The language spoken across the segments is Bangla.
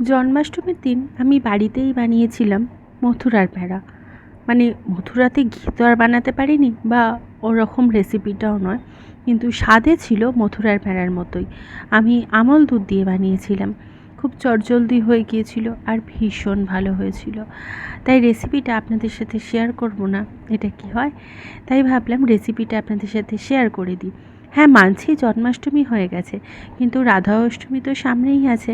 জন্মাষ্টমীর দিন আমি বাড়িতেই বানিয়েছিলাম মথুরার প্যাঁড়া মানে মথুরাতে ঘি তো আর বানাতে পারিনি বা ওরকম রেসিপিটাও নয়, কিন্তু স্বাদে ছিল মথুরার প্যাঁড়ার মতোই। আমি আমল দুধ দিয়ে বানিয়েছিলাম। খুব চটজলদি হয়ে গিয়েছিল আর ভীষণ ভালো হয়েছিল। তাই রেসিপিটা আপনাদের সাথে শেয়ার করব না, এটা কি হয়? তাই ভাবলাম রেসিপিটা আপনাদের সাথে শেয়ার করে দিই। হ্যাঁ মানছি জন্মাষ্টমী হয়ে গেছে। কিন্তু রাধা অষ্টমী তো সামনেই আছে।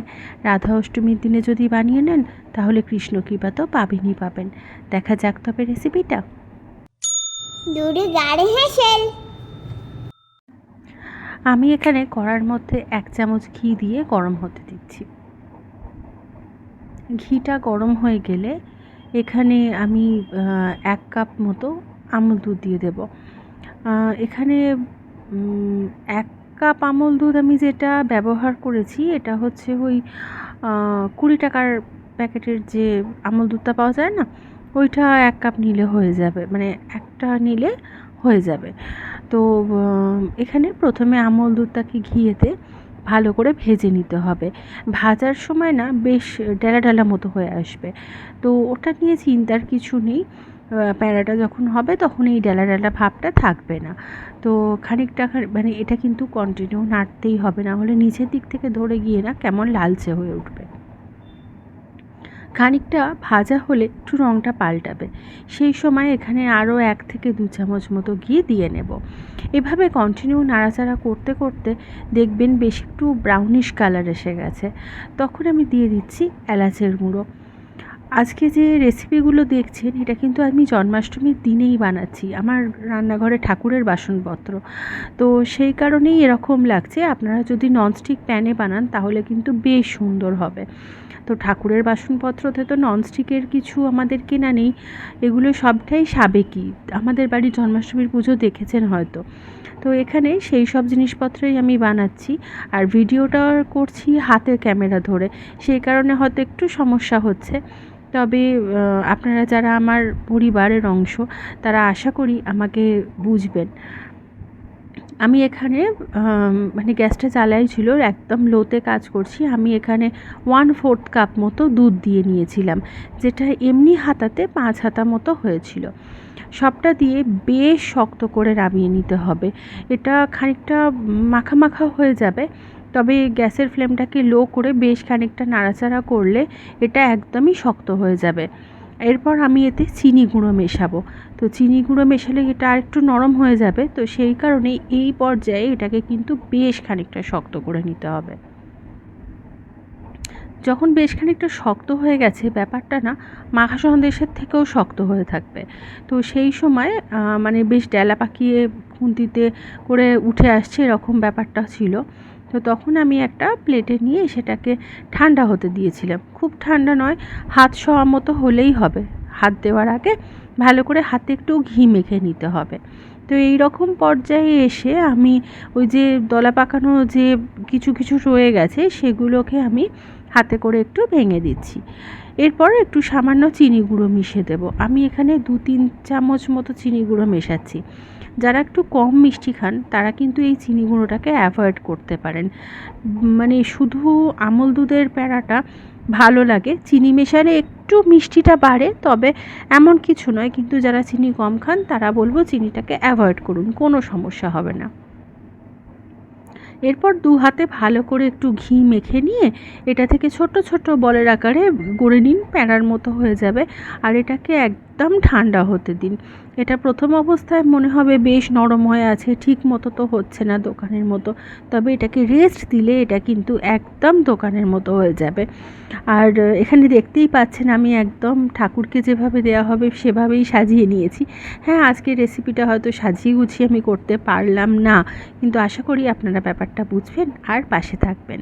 রাধা অষ্টমীর দিনে যদি বানিয়ে নেন তাহলে কৃষ্ণ কৃপা তো পাবেনই পাবেন। দেখা যাক তবে রেসিপিটা। আমি এখানে কড়ার মধ্যে এক চামচ ঘি দিয়ে গরম হতে দিচ্ছি। ঘিটা গরম হয়ে গেলে এখানে আমি এক কাপ মতো আমুল দুধ দিয়ে দেব। এখানে এক কাপ আমুল দুধ আমি যেটা ব্যবহার করেছি, এটা হচ্ছে ওই কুড়ি টাকার প্যাকেটের যে আমুল দুধটা পাওয়া যায় না, ওইটা এক কাপ নিলে হয়ে যাবে মানে একটা নিলে হয়ে যাবে। তো এখানে প্রথমে আমল দুধটাকে ঘিয়েতে ভালো করে ভেজে নিতে হবে। ভাজার সময় না বেশ ডেলা ডেলা মতো হয়ে আসবে। তো ওটা নিয়ে চিন্তার কিছু নেই। প্যাঁড়াটা যখন হবে তখন এই ডেলা ডেলা ভাবটা থাকবে না। তো খানিকটা মানে এটা কিন্তু কন্টিনিউ নাড়তেই হবে, না হলে নিচের দিক থেকে ধরে গিয়ে না কেমন লালচে হয়ে উঠবে। খানিকটা ভাজা হলে একটু রঙটা পাল্টাবে। সেই সময় এখানে আরও এক থেকে দু চামচ মতো ঘি দিয়ে নেব। এভাবে কন্টিনিউ নাড়াচাড়া করতে করতে দেখবেন বেশ একটু ব্রাউনিশ কালার এসে গেছে। তখন আমি দিয়ে দিচ্ছি এলাচের গুঁড়ো। আজকে যে রেসিপিগুলো দেখছেন, এটা কিন্তু আমি জন্মাষ্টমীর দিনেই বানাচ্ছি। আমার রান্নাঘরে ঠাকুরের বাসনপত্র। তো সেই কারণেই এরকম লাগছে। আপনারা যদি ননস্টিক প্যানে বানান, তাহলে কিন্তু বেশ সুন্দর হবে। তো ঠাকুরের বাসনপত্রতে তো ননস্টিকের কিছু আমাদের কেনা নেই। এগুলো সবটাই সাবেকি। আমাদের বাড়ির জন্মাষ্টমীর পুজো দেখেছেন হয়তো। তো এখানে সেই সব জিনিসপত্রই আমি বানাচ্ছি। আর ভিডিওটা করছি হাতের ক্যামেরা ধরে। সেই কারণে হয়তো একটু সমস্যা হচ্ছে। তবে আপনারা যারা আমার পরিবারের অংশ, তারা আশা করি আমাকে বুঝবেন। আমি এখানে মানে গ্যাসটা চালাই ছিল, একদম লোতে কাজ করছি। আমি এখানে ওয়ান ফোর্থ কাপ মতো দুধ দিয়ে নিয়েছিলাম, যেটা এমনি হাতাতে পাঁচ হাতা মতো হয়েছিল। সবটা দিয়ে বেশ শক্ত করে নামিয়ে নিতে হবে। এটা খানিকটা মাখা মাখা হয়ে যাবে। তবে গ্যাসের ফ্লেমটাকে লো করে বেশ খানিকটা নাড়াচাড়া করলে এটা একদমই শক্ত হয়ে যাবে। এরপর আমি এতে চিনি গুঁড়ো মেশাবো। তো চিনি গুঁড়ো মেশালে এটা আর একটু নরম হয়ে যাবে, তো সেই কারণে এই পর্যায়ে এটাকে কিন্তু বেশ খানিকটা শক্ত করে নিতে হবে। যখন বেশ খানিকটা শক্ত হয়ে গেছে, ব্যাপারটা না মাখা সন্দেশের থেকেও শক্ত হয়ে থাকবে। তো সেই সময় মানে বেশ ডেলা পাকিয়ে খুন্তিতে করে উঠে আসছে এরকম ব্যাপারটা ছিল। তো তখন আমি একটা প্লেটে নিয়ে সেটাকে ঠান্ডা হতে দিয়েছিলাম। খুব ঠান্ডা নয়, হাত শোয়া মতো হলেই হবে। হাত দেওয়ার আগে ভালো করে হাতে একটু ঘি মেখে নিতে হবে। তো এই রকম পর্যায়ে এসে আমি ওই যে দলা পাকানো যে কিছু কিছু রয়ে গেছে, সেগুলোকে আমি হাতে করে একটু ভেঙে দিচ্ছি। এরপর একটু সামান্য চিনি গুঁড়ো মিশিয়ে দেব। আমি এখানে দু তিন চামচ মতো চিনি গুঁড়ো মেশাচ্ছি। যারা একটু কম মিষ্টি খান, তারা কিন্তু এই চিনি গুঁড়োটাকে অ্যাভয়েড করতে পারেন। মানে শুধু আমল দুধের প্যাড়াটা ভালো লাগে। চিনি মেশালে একটু মিষ্টিটা বাড়ে, তবে এমন কিছু নয়, কিন্তু যারা চিনি কম খান, তারা বলব চিনিটাকে অ্যাভয়েড করুন, কোনো সমস্যা হবে না। এরপর দু হাতে ভালো করে একটু ঘি মেখে নিয়ে এটা থেকে ছোট ছোট বলের আকারে গড়ে নিন প্যাঁড়ার মতো হয়ে যাবে। আর এটাকে একদম ঠান্ডা হতে দিন। এটা প্রথম অবস্থায় মনে হবে বেশ নরম হয়ে আছে, ঠিক মতো তো হচ্ছে না দোকানের মতো। তবে এটাকে রেস্ট দিলে এটা কিন্তু একদম দোকানের মতো হয়ে যাবে। আর এখানে দেখতেই পাচ্ছেন আমি একদম ঠাকুরকে যেভাবে দেওয়া হবে সেভাবেই সাজিয়ে নিয়েছি। হ্যাঁ আজকের রেসিপিটা হয়তো সাজিয়ে গুছিয়ে আমি করতে পারলাম না, কিন্তু আশা করি আপনারা ব্যাপারটা বুঝবেন আর পাশে থাকবেন।